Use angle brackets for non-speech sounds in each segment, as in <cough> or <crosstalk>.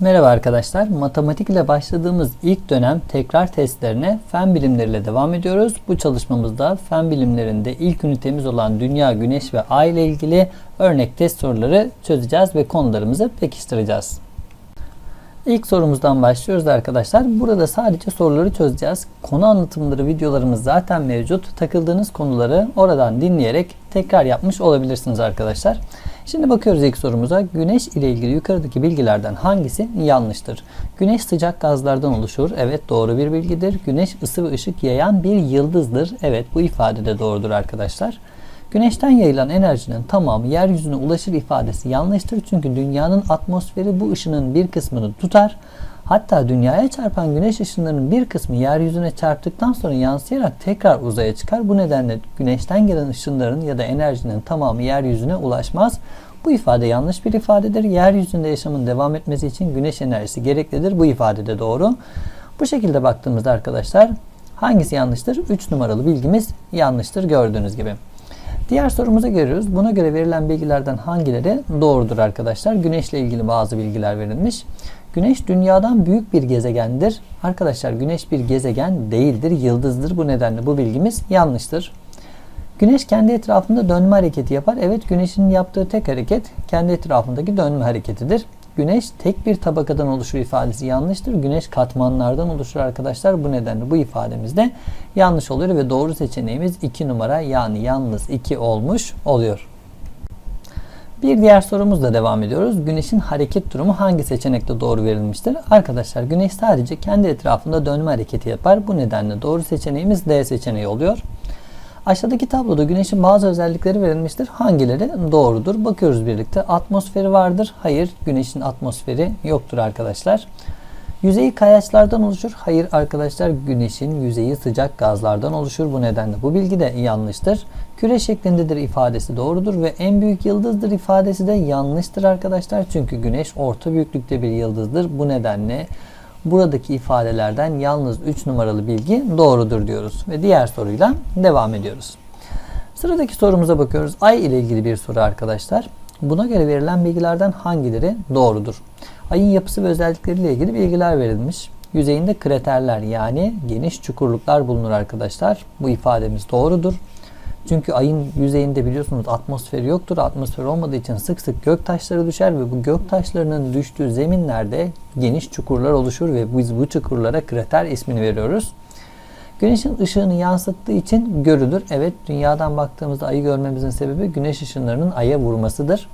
Merhaba arkadaşlar. Matematik ile başladığımız ilk dönem tekrar testlerine fen bilimleriyle devam ediyoruz. Bu çalışmamızda fen bilimlerinde ilk ünitemiz olan Dünya, Güneş ve Ay ile ilgili örnek test soruları çözeceğiz ve konularımızı pekiştireceğiz. İlk sorumuzdan başlıyoruz arkadaşlar. Burada sadece soruları çözeceğiz. Konu anlatımları videolarımız zaten mevcut. Takıldığınız konuları oradan dinleyerek tekrar yapmış olabilirsiniz arkadaşlar. Şimdi bakıyoruz ilk sorumuza. Güneş ile ilgili yukarıdaki bilgilerden hangisi yanlıştır? Güneş sıcak gazlardan oluşur. Evet doğru bir bilgidir. Güneş ısı ve ışık yayan bir yıldızdır. Evet bu ifade de doğrudur arkadaşlar. Güneşten yayılan enerjinin tamamı yeryüzüne ulaşır ifadesi yanlıştır. Çünkü dünyanın atmosferi bu ışının bir kısmını tutar. Hatta dünyaya çarpan güneş ışınlarının bir kısmı yeryüzüne çarptıktan sonra yansıyarak tekrar uzaya çıkar. Bu nedenle güneşten gelen ışınların ya da enerjinin tamamı yeryüzüne ulaşmaz. Bu ifade yanlış bir ifadedir. Yeryüzünde yaşamın devam etmesi için güneş enerjisi gereklidir. Bu ifade de doğru. Bu şekilde baktığımızda arkadaşlar hangisi yanlıştır? 3 numaralı bilgimiz yanlıştır gördüğünüz gibi. Diğer sorumuza görüyoruz. Buna göre verilen bilgilerden hangileri doğrudur arkadaşlar? Güneşle ilgili bazı bilgiler verilmiş. Güneş dünyadan büyük bir gezegendir. Arkadaşlar güneş bir gezegen değildir, yıldızdır. Bu nedenle bu bilgimiz yanlıştır. Güneş kendi etrafında dönme hareketi yapar. Evet güneşin yaptığı tek hareket kendi etrafındaki dönme hareketidir. Güneş tek bir tabakadan oluşur ifadesi yanlıştır. Güneş katmanlardan oluşur arkadaşlar. Bu nedenle bu ifademiz de yanlış oluyor ve doğru seçeneğimiz 2 numara yani yalnız 2 olmuş oluyor. Bir diğer sorumuzla devam ediyoruz. Güneşin hareket durumu hangi seçenekte doğru verilmiştir? Arkadaşlar güneş sadece kendi etrafında dönme hareketi yapar. Bu nedenle doğru seçeneğimiz D seçeneği oluyor. Aşağıdaki tabloda güneşin bazı özellikleri verilmiştir. Hangileri doğrudur? Bakıyoruz birlikte. Atmosferi vardır. Hayır, güneşin atmosferi yoktur arkadaşlar. Yüzeyi kayaçlardan oluşur. Hayır arkadaşlar, güneşin yüzeyi sıcak gazlardan oluşur. Bu nedenle bu bilgi de yanlıştır. Küre şeklindedir ifadesi doğrudur ve en büyük yıldızdır ifadesi de yanlıştır arkadaşlar. Çünkü güneş orta büyüklükte bir yıldızdır. Bu nedenle buradaki ifadelerden yalnız 3 numaralı bilgi doğrudur diyoruz. Ve diğer soruyla devam ediyoruz. Sıradaki sorumuza bakıyoruz. Ay ile ilgili bir soru arkadaşlar. Buna göre verilen bilgilerden hangileri doğrudur? Ayın yapısı ve özellikleriyle ilgili bilgiler verilmiş. Yüzeyinde kraterler yani geniş çukurluklar bulunur arkadaşlar. Bu ifademiz doğrudur. Çünkü ayın yüzeyinde biliyorsunuz atmosferi yoktur. Atmosfer olmadığı için sık sık gök taşları düşer ve bu gök taşlarının düştüğü zeminlerde geniş çukurlar oluşur ve biz bu çukurlara krater ismini veriyoruz. Güneşin ışığını yansıttığı için görülür. Evet dünyadan baktığımızda ayı görmemizin sebebi güneş ışınlarının aya vurmasıdır.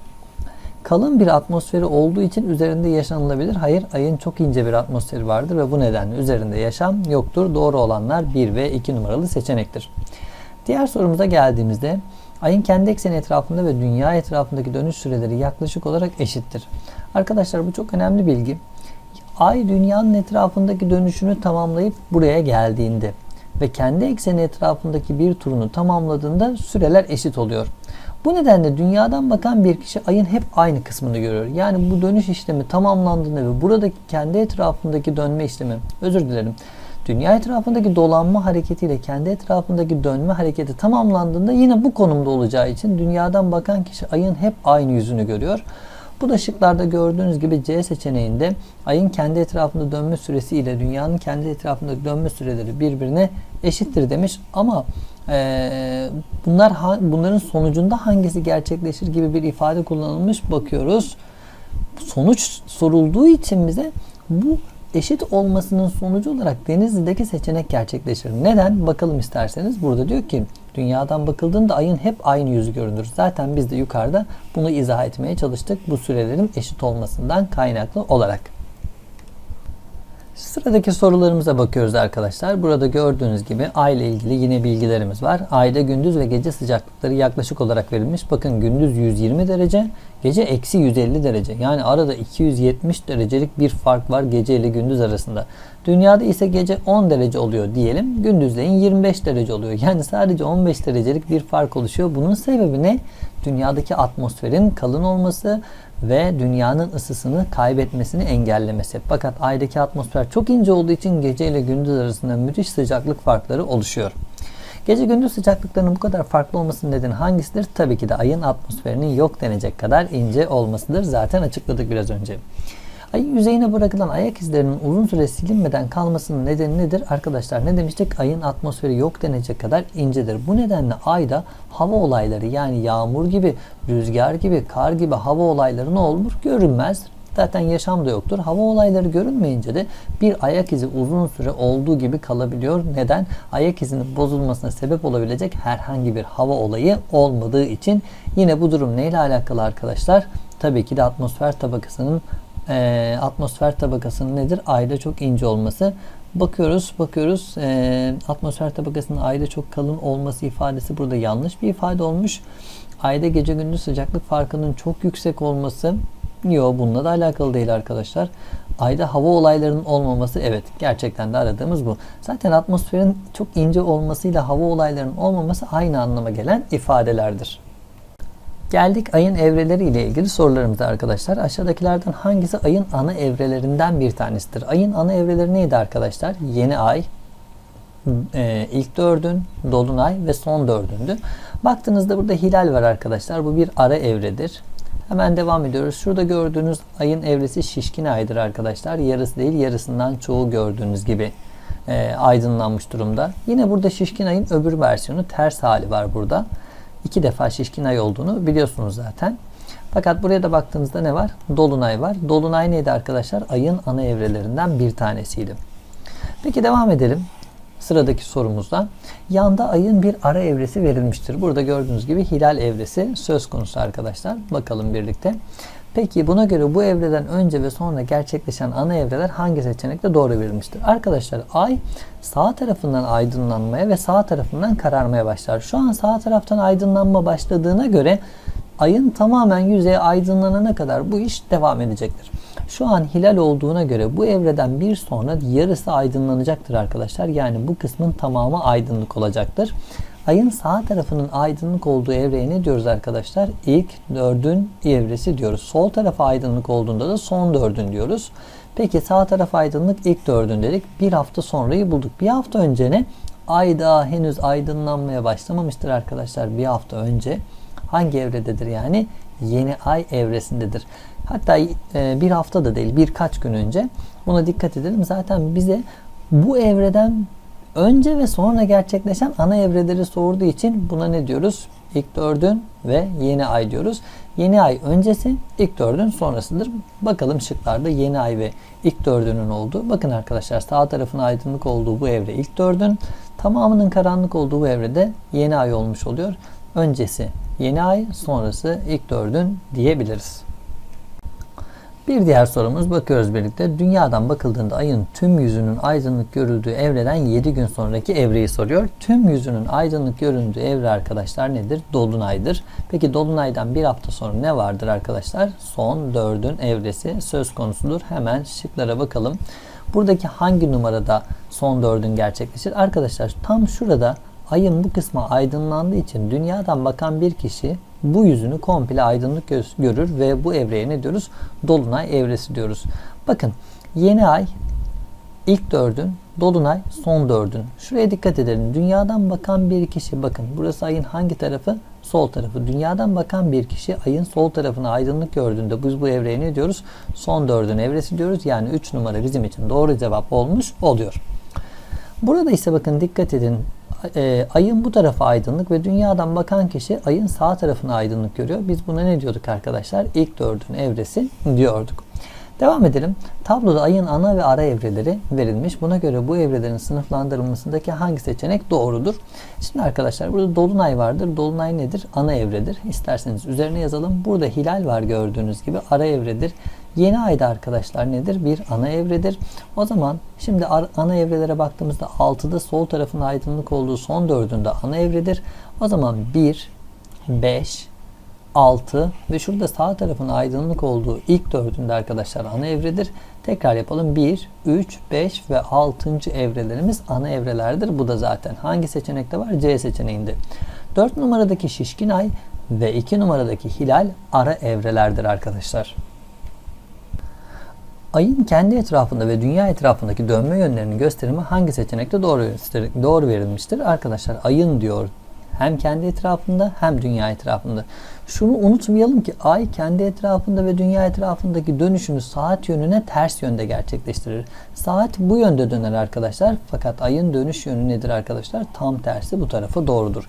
Kalın bir atmosferi olduğu için üzerinde yaşanılabilir. Hayır ayın çok ince bir atmosferi vardır ve bu nedenle üzerinde yaşam yoktur. Doğru olanlar 1 ve 2 numaralı seçenektir. Diğer sorumuza geldiğimizde ayın kendi ekseni etrafında ve dünya etrafındaki dönüş süreleri yaklaşık olarak eşittir. Arkadaşlar bu çok önemli bilgi. Ay dünyanın etrafındaki dönüşünü tamamlayıp buraya geldiğinde ve kendi ekseni etrafındaki bir turunu tamamladığında süreler eşit oluyor. Bu nedenle dünyadan bakan bir kişi ayın hep aynı kısmını görüyor. Yani bu dönüş işlemi tamamlandığında ve buradaki kendi etrafındaki dönme işlemi, özür dilerim, dünya etrafındaki dolanma hareketiyle kendi etrafındaki dönme hareketi tamamlandığında yine bu konumda olacağı için dünyadan bakan kişi ayın hep aynı yüzünü görüyor. Bu da şıklarda gördüğünüz gibi C seçeneğinde ayın kendi etrafında dönme süresi ile dünyanın kendi etrafındaki dönme süreleri birbirine eşittir demiş ama e, bunlar bunların sonucunda hangisi gerçekleşir gibi bir ifade kullanılmış bakıyoruz. Sonuç sorulduğu için bize bu eşit olmasının sonucu olarak Denizli'deki seçenek gerçekleşir. Neden? Bakalım isterseniz. Burada diyor ki dünyadan bakıldığında ayın hep aynı yüzü görünür. Zaten biz de yukarıda bunu izah etmeye çalıştık. Bu sürelerin eşit olmasından kaynaklı olarak. Sıradaki sorularımıza bakıyoruz arkadaşlar. Burada gördüğünüz gibi ay ile ilgili yine bilgilerimiz var. Ayda gündüz ve gece sıcaklıkları yaklaşık olarak verilmiş. Bakın gündüz 120 derece, gece eksi 150 derece. Yani arada 270 derecelik bir fark var gece ile gündüz arasında. Dünyada ise gece 10 derece oluyor diyelim. Gündüzleyin 25 derece oluyor. Yani sadece 15 derecelik bir fark oluşuyor. Bunun sebebi ne? Dünyadaki atmosferin kalın olması ve dünyanın ısısını kaybetmesini engellemesi. Fakat aydaki atmosfer çok ince olduğu için gece ile gündüz arasında müthiş sıcaklık farkları oluşuyor. Gece gündüz sıcaklıklarının bu kadar farklı olmasının nedeni hangisidir? Tabii ki de ayın atmosferinin yok denecek kadar ince olmasıdır. Zaten açıkladık biraz önce. Ayın yüzeyine bırakılan ayak izlerinin uzun süre silinmeden kalmasının nedeni nedir? Arkadaşlar ne demiştik? Ayın atmosferi yok denecek kadar incedir. Bu nedenle ayda hava olayları yani yağmur gibi, rüzgar gibi, kar gibi hava olayları ne olur? Görünmez. Zaten yaşam da yoktur. Hava olayları görünmeyince de bir ayak izi uzun süre olduğu gibi kalabiliyor. Neden? Ayak izinin bozulmasına sebep olabilecek herhangi bir hava olayı olmadığı için yine bu durum neyle alakalı arkadaşlar? Tabii ki de atmosfer tabakasının e, atmosfer tabakasının nedir? Ayda çok ince olması. Bakıyoruz, bakıyoruz. E, atmosfer tabakasının ayda çok kalın olması ifadesi burada yanlış bir ifade olmuş. Ayda gece gündüz sıcaklık farkının çok yüksek olması Yok bununla da alakalı değil arkadaşlar. Ayda hava olaylarının olmaması evet gerçekten de aradığımız bu. Zaten atmosferin çok ince olmasıyla hava olaylarının olmaması aynı anlama gelen ifadelerdir. Geldik ayın evreleri ile ilgili sorularımıza arkadaşlar. Aşağıdakilerden hangisi ayın ana evrelerinden bir tanesidir? Ayın ana evreleri neydi arkadaşlar? Yeni ay, e, ilk dördün, dolunay ve son dördündü. Baktığınızda burada hilal var arkadaşlar. Bu bir ara evredir. Hemen devam ediyoruz. Şurada gördüğünüz ayın evresi şişkin aydır arkadaşlar. Yarısı değil yarısından çoğu gördüğünüz gibi e, aydınlanmış durumda. Yine burada şişkin ayın öbür versiyonu ters hali var burada. İki defa şişkin ay olduğunu biliyorsunuz zaten. Fakat buraya da baktığınızda ne var? Dolunay var. Dolunay neydi arkadaşlar? Ayın ana evrelerinden bir tanesiydi. Peki devam edelim sıradaki sorumuzda. Yanda ayın bir ara evresi verilmiştir. Burada gördüğünüz gibi hilal evresi söz konusu arkadaşlar. Bakalım birlikte. Peki buna göre bu evreden önce ve sonra gerçekleşen ana evreler hangi seçenekte doğru verilmiştir? Arkadaşlar ay sağ tarafından aydınlanmaya ve sağ tarafından kararmaya başlar. Şu an sağ taraftan aydınlanma başladığına göre ayın tamamen yüzeye aydınlanana kadar bu iş devam edecektir. Şu an hilal olduğuna göre bu evreden bir sonra yarısı aydınlanacaktır arkadaşlar. Yani bu kısmın tamamı aydınlık olacaktır. Ayın sağ tarafının aydınlık olduğu evreye ne diyoruz arkadaşlar? İlk dördün evresi diyoruz. Sol tarafı aydınlık olduğunda da son dördün diyoruz. Peki sağ taraf aydınlık ilk dördün dedik. Bir hafta sonrayı bulduk. Bir hafta önce ne? Ay daha henüz aydınlanmaya başlamamıştır arkadaşlar. Bir hafta önce hangi evrededir yani? Yeni ay evresindedir. Hatta e, bir hafta da değil birkaç gün önce buna dikkat edelim. Zaten bize bu evreden önce ve sonra gerçekleşen ana evreleri sorduğu için buna ne diyoruz? İlk dördün ve yeni ay diyoruz. Yeni ay öncesi, ilk dördün sonrasıdır. Bakalım şıklarda yeni ay ve ilk dördünün olduğu. Bakın arkadaşlar sağ tarafın aydınlık olduğu bu evre ilk dördün, tamamının karanlık olduğu bu evrede yeni ay olmuş oluyor. Öncesi yeni ay, sonrası ilk dördün diyebiliriz. Bir diğer sorumuz bakıyoruz birlikte. Dünyadan bakıldığında ayın tüm yüzünün aydınlık görüldüğü evreden 7 gün sonraki evreyi soruyor. Tüm yüzünün aydınlık göründüğü evre arkadaşlar nedir? Dolunaydır. Peki dolunaydan bir hafta sonra ne vardır arkadaşlar? Son dördün evresi söz konusudur. Hemen şıklara bakalım. Buradaki hangi numarada son dördün gerçekleşir? Arkadaşlar tam şurada ayın bu kısmı aydınlandığı için dünyadan bakan bir kişi bu yüzünü komple aydınlık görür ve bu evreye ne diyoruz? Dolunay evresi diyoruz. Bakın yeni ay ilk dördün, dolunay son dördün. Şuraya dikkat edelim. Dünyadan bakan bir kişi bakın burası ayın hangi tarafı? Sol tarafı. Dünyadan bakan bir kişi ayın sol tarafına aydınlık gördüğünde biz bu evreye ne diyoruz? Son dördün evresi diyoruz. Yani 3 numara bizim için doğru cevap olmuş oluyor. Burada ise bakın dikkat edin e, ayın bu tarafı aydınlık ve dünyadan bakan kişi ayın sağ tarafını aydınlık görüyor. Biz buna ne diyorduk arkadaşlar? İlk dördün evresi diyorduk. Devam edelim. Tabloda ayın ana ve ara evreleri verilmiş. Buna göre bu evrelerin sınıflandırılmasındaki hangi seçenek doğrudur? Şimdi arkadaşlar burada dolunay vardır. Dolunay nedir? Ana evredir. İsterseniz üzerine yazalım. Burada hilal var gördüğünüz gibi ara evredir. Yeni ayda arkadaşlar nedir? Bir ana evredir. O zaman şimdi ana evrelere baktığımızda 6'da sol tarafın aydınlık olduğu son dördünde ana evredir. O zaman 1, 5, 6 ve şurada sağ tarafın aydınlık olduğu ilk dördünde arkadaşlar ana evredir. Tekrar yapalım. 1, 3, 5 ve 6. evrelerimiz ana evrelerdir. Bu da zaten hangi seçenekte var? C seçeneğinde. 4 numaradaki şişkin ay ve 2 numaradaki hilal ara evrelerdir arkadaşlar. Ayın kendi etrafında ve dünya etrafındaki dönme yönlerinin gösterimi hangi seçenekte doğru doğru verilmiştir? Arkadaşlar ayın diyor hem kendi etrafında hem dünya etrafında. Şunu unutmayalım ki ay kendi etrafında ve dünya etrafındaki dönüşünü saat yönüne ters yönde gerçekleştirir. Saat bu yönde döner arkadaşlar. Fakat ayın dönüş yönü nedir arkadaşlar? Tam tersi bu tarafa doğrudur.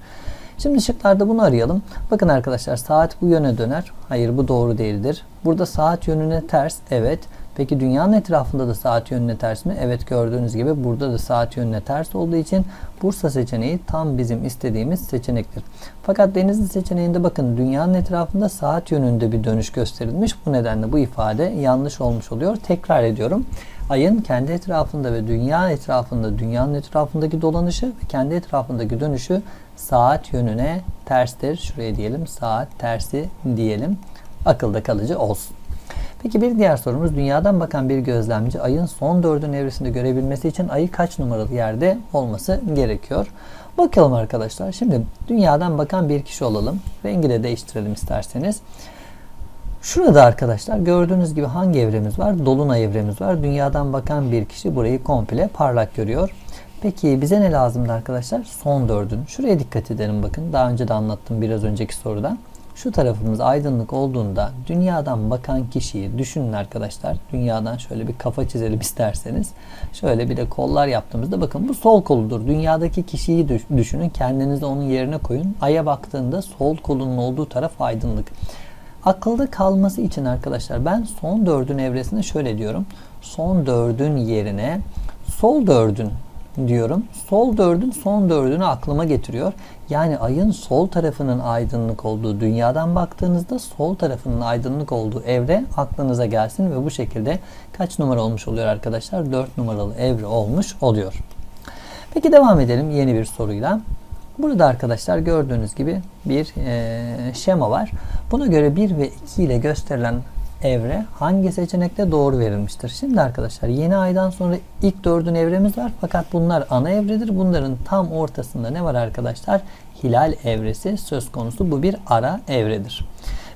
Şimdi şıklarda bunu arayalım. Bakın arkadaşlar saat bu yöne döner. Hayır bu doğru değildir. Burada saat yönüne ters. Evet. Peki dünyanın etrafında da saat yönüne ters mi? Evet gördüğünüz gibi burada da saat yönüne ters olduğu için Bursa seçeneği tam bizim istediğimiz seçenektir. Fakat Denizli seçeneğinde bakın dünyanın etrafında saat yönünde bir dönüş gösterilmiş. Bu nedenle bu ifade yanlış olmuş oluyor. Tekrar ediyorum. Ayın kendi etrafında ve dünya etrafında dünyanın etrafındaki dolanışı ve kendi etrafındaki dönüşü saat yönüne terstir. Şuraya diyelim saat tersi diyelim. Akılda kalıcı olsun. Peki bir diğer sorumuz dünyadan bakan bir gözlemci ayın son dördün evresinde görebilmesi için ayı kaç numaralı yerde olması gerekiyor? Bakalım arkadaşlar. Şimdi dünyadan bakan bir kişi olalım. Rengi de değiştirelim isterseniz. Şurada arkadaşlar gördüğünüz gibi hangi evremiz var? Dolunay evremiz var. Dünyadan bakan bir kişi burayı komple parlak görüyor. Peki bize ne lazımdı arkadaşlar? Son dördün. Şuraya dikkat edelim bakın. Daha önce de anlattım biraz önceki soruda. Şu tarafımız aydınlık olduğunda dünyadan bakan kişiyi düşünün arkadaşlar. Dünyadan şöyle bir kafa çizelim <laughs> isterseniz. Şöyle bir de kollar yaptığımızda bakın bu sol koludur. Dünyadaki kişiyi düşünün. Kendinizi onun yerine koyun. Ay'a baktığında sol kolunun olduğu taraf aydınlık. Akılda kalması için arkadaşlar ben son dördün evresinde şöyle diyorum. Son dördün yerine sol dördün diyorum. Sol dördün son dördünü aklıma getiriyor. Yani ayın sol tarafının aydınlık olduğu dünyadan baktığınızda sol tarafının aydınlık olduğu evre aklınıza gelsin ve bu şekilde kaç numara olmuş oluyor arkadaşlar? 4 numaralı evre olmuş oluyor. Peki devam edelim yeni bir soruyla. Burada arkadaşlar gördüğünüz gibi bir e, şema var. Buna göre 1 ve 2 ile gösterilen evre hangi seçenekte doğru verilmiştir? Şimdi arkadaşlar yeni aydan sonra ilk dördün evremiz var fakat bunlar ana evredir. Bunların tam ortasında ne var arkadaşlar? Hilal evresi söz konusu. Bu bir ara evredir.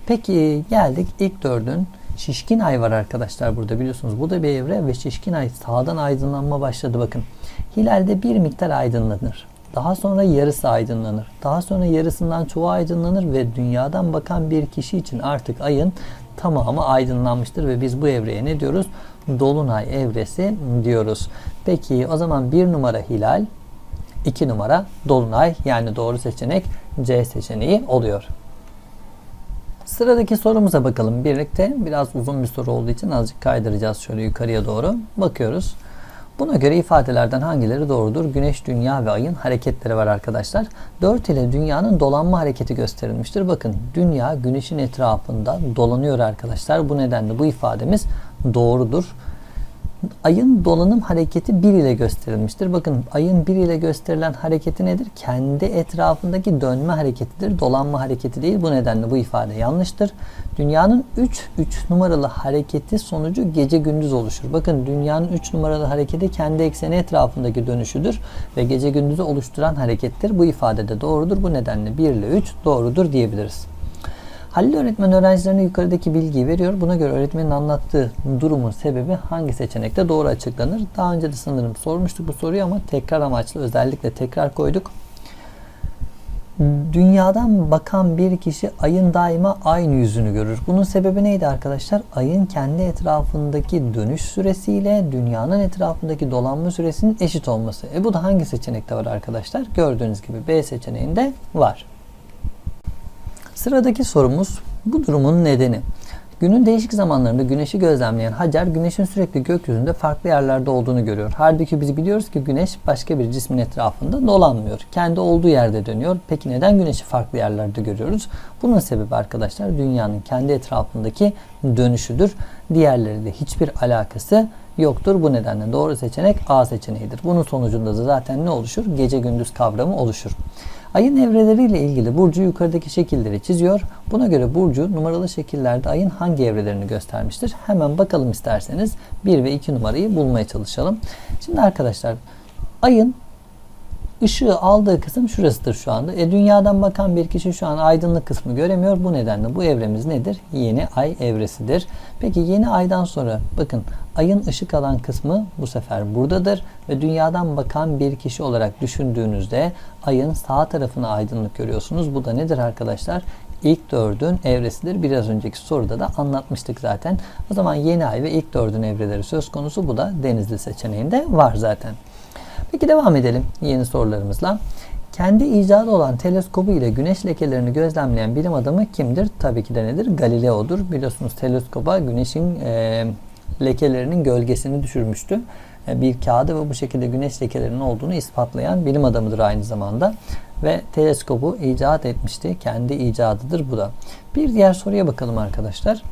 Peki geldik ilk dördün şişkin ay var arkadaşlar burada biliyorsunuz. Bu da bir evre ve şişkin ay sağdan aydınlanma başladı bakın. Hilalde bir miktar aydınlanır. Daha sonra yarısı aydınlanır. Daha sonra yarısından çoğu aydınlanır ve dünyadan bakan bir kişi için artık ayın tamamı aydınlanmıştır ve biz bu evreye ne diyoruz? Dolunay evresi diyoruz. Peki o zaman bir numara hilal, iki numara dolunay yani doğru seçenek C seçeneği oluyor. Sıradaki sorumuza bakalım birlikte. Biraz uzun bir soru olduğu için azıcık kaydıracağız şöyle yukarıya doğru. Bakıyoruz. Buna göre ifadelerden hangileri doğrudur? Güneş, dünya ve ayın hareketleri var arkadaşlar. 4 ile dünyanın dolanma hareketi gösterilmiştir. Bakın dünya güneşin etrafında dolanıyor arkadaşlar. Bu nedenle bu ifademiz doğrudur. Ayın dolanım hareketi 1 ile gösterilmiştir. Bakın ayın 1 ile gösterilen hareketi nedir? Kendi etrafındaki dönme hareketidir. Dolanma hareketi değil. Bu nedenle bu ifade yanlıştır. Dünyanın 3 3 numaralı hareketi sonucu gece gündüz oluşur. Bakın dünyanın 3 numaralı hareketi kendi ekseni etrafındaki dönüşüdür ve gece gündüzü oluşturan harekettir. Bu ifade de doğrudur. Bu nedenle 1 ile 3 doğrudur diyebiliriz. Halil öğretmen öğrencilerine yukarıdaki bilgiyi veriyor. Buna göre öğretmenin anlattığı durumun sebebi hangi seçenekte doğru açıklanır? Daha önce de sanırım sormuştuk bu soruyu ama tekrar amaçlı özellikle tekrar koyduk. Dünyadan bakan bir kişi ayın daima aynı yüzünü görür. Bunun sebebi neydi arkadaşlar? Ayın kendi etrafındaki dönüş süresiyle dünyanın etrafındaki dolanma süresinin eşit olması. E bu da hangi seçenekte var arkadaşlar? Gördüğünüz gibi B seçeneğinde var. Sıradaki sorumuz bu durumun nedeni. Günün değişik zamanlarında güneşi gözlemleyen Hacer güneşin sürekli gökyüzünde farklı yerlerde olduğunu görüyor. Halbuki biz biliyoruz ki güneş başka bir cismin etrafında dolanmıyor. Kendi olduğu yerde dönüyor. Peki neden güneşi farklı yerlerde görüyoruz? Bunun sebebi arkadaşlar dünyanın kendi etrafındaki dönüşüdür. Diğerleriyle hiçbir alakası yoktur. Bu nedenle doğru seçenek A seçeneğidir. Bunun sonucunda da zaten ne oluşur? Gece gündüz kavramı oluşur. Ayın evreleriyle ilgili Burcu yukarıdaki şekilleri çiziyor. Buna göre Burcu numaralı şekillerde ayın hangi evrelerini göstermiştir? Hemen bakalım isterseniz 1 ve 2 numarayı bulmaya çalışalım. Şimdi arkadaşlar ayın ışığı aldığı kısım şurasıdır şu anda. E, dünyadan bakan bir kişi şu an aydınlık kısmı göremiyor. Bu nedenle bu evremiz nedir? Yeni ay evresidir. Peki yeni aydan sonra bakın ayın ışık alan kısmı bu sefer buradadır ve dünyadan bakan bir kişi olarak düşündüğünüzde ayın sağ tarafını aydınlık görüyorsunuz. Bu da nedir arkadaşlar? İlk dördün evresidir. Biraz önceki soruda da anlatmıştık zaten. O zaman yeni ay ve ilk dördün evreleri söz konusu. Bu da denizli seçeneğinde var zaten. Peki devam edelim yeni sorularımızla. Kendi icadı olan teleskobu ile güneş lekelerini gözlemleyen bilim adamı kimdir? Tabii ki de nedir? Galileo'dur. Biliyorsunuz teleskoba güneşin e, lekelerinin gölgesini düşürmüştü. E, bir kağıdı ve bu şekilde güneş lekelerinin olduğunu ispatlayan bilim adamıdır aynı zamanda. Ve teleskobu icat etmişti. Kendi icadıdır bu da. Bir diğer soruya bakalım arkadaşlar.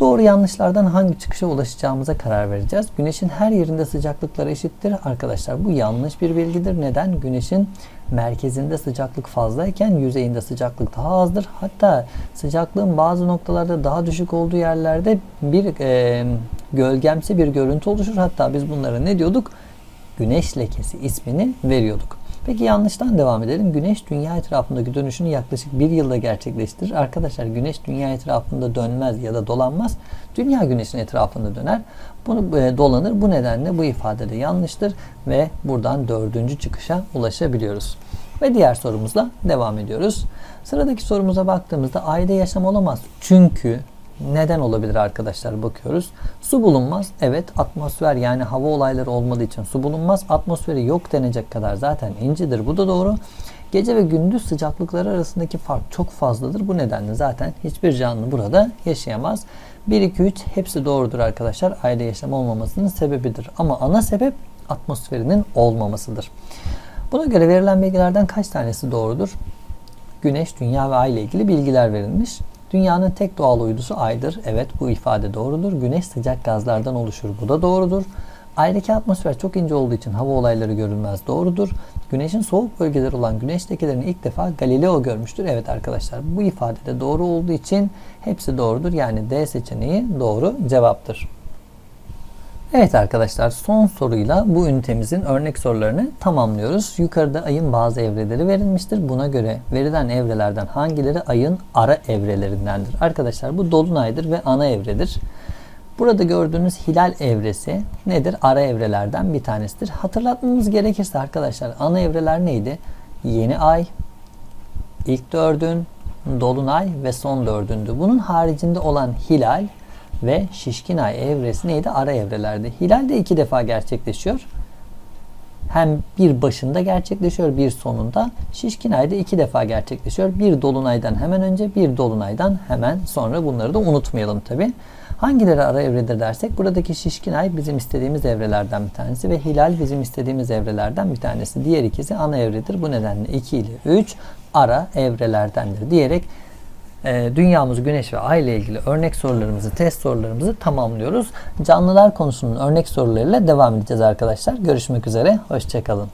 Doğru yanlışlardan hangi çıkışa ulaşacağımıza karar vereceğiz. Güneşin her yerinde sıcaklıkları eşittir. Arkadaşlar bu yanlış bir bilgidir. Neden? Güneşin merkezinde sıcaklık fazlayken yüzeyinde sıcaklık daha azdır. Hatta sıcaklığın bazı noktalarda daha düşük olduğu yerlerde bir e, gölgemsi bir görüntü oluşur. Hatta biz bunlara ne diyorduk? Güneş lekesi ismini veriyorduk. Peki yanlıştan devam edelim. Güneş dünya etrafındaki dönüşünü yaklaşık bir yılda gerçekleştirir. Arkadaşlar güneş dünya etrafında dönmez ya da dolanmaz. Dünya güneşin etrafında döner. Bunu e, dolanır. Bu nedenle bu ifade de yanlıştır ve buradan dördüncü çıkışa ulaşabiliyoruz. Ve diğer sorumuzla devam ediyoruz. Sıradaki sorumuza baktığımızda ayda yaşam olamaz. Çünkü neden olabilir arkadaşlar bakıyoruz. Su bulunmaz. Evet atmosfer yani hava olayları olmadığı için su bulunmaz. Atmosferi yok denecek kadar zaten incidir. Bu da doğru. Gece ve gündüz sıcaklıkları arasındaki fark çok fazladır. Bu nedenle zaten hiçbir canlı burada yaşayamaz. 1, 2, 3 hepsi doğrudur arkadaşlar. Ayda yaşam olmamasının sebebidir. Ama ana sebep atmosferinin olmamasıdır. Buna göre verilen bilgilerden kaç tanesi doğrudur? Güneş, dünya ve ay ile ilgili bilgiler verilmiş. Dünyanın tek doğal uydusu aydır. Evet bu ifade doğrudur. Güneş sıcak gazlardan oluşur. Bu da doğrudur. Aydaki atmosfer çok ince olduğu için hava olayları görülmez. Doğrudur. Güneşin soğuk bölgeleri olan güneş lekelerini ilk defa Galileo görmüştür. Evet arkadaşlar bu ifade de doğru olduğu için hepsi doğrudur. Yani D seçeneği doğru cevaptır. Evet arkadaşlar son soruyla bu ünitemizin örnek sorularını tamamlıyoruz. Yukarıda ayın bazı evreleri verilmiştir. Buna göre verilen evrelerden hangileri ayın ara evrelerindendir? Arkadaşlar bu dolunaydır ve ana evredir. Burada gördüğünüz hilal evresi nedir? Ara evrelerden bir tanesidir. Hatırlatmamız gerekirse arkadaşlar ana evreler neydi? Yeni ay, ilk dördün, dolunay ve son dördündü. Bunun haricinde olan hilal ve şişkin ay evresi neydi? Ara evrelerde. Hilal de iki defa gerçekleşiyor. Hem bir başında gerçekleşiyor bir sonunda. Şişkin ay da iki defa gerçekleşiyor. Bir dolunaydan hemen önce bir dolunaydan hemen sonra bunları da unutmayalım tabi. Hangileri ara evredir dersek buradaki şişkin ay bizim istediğimiz evrelerden bir tanesi ve hilal bizim istediğimiz evrelerden bir tanesi. Diğer ikisi ana evredir. Bu nedenle 2 ile 3 ara evrelerdendir diyerek e, dünyamız, güneş ve ay ile ilgili örnek sorularımızı, test sorularımızı tamamlıyoruz. Canlılar konusunun örnek sorularıyla devam edeceğiz arkadaşlar. Görüşmek üzere, hoşçakalın.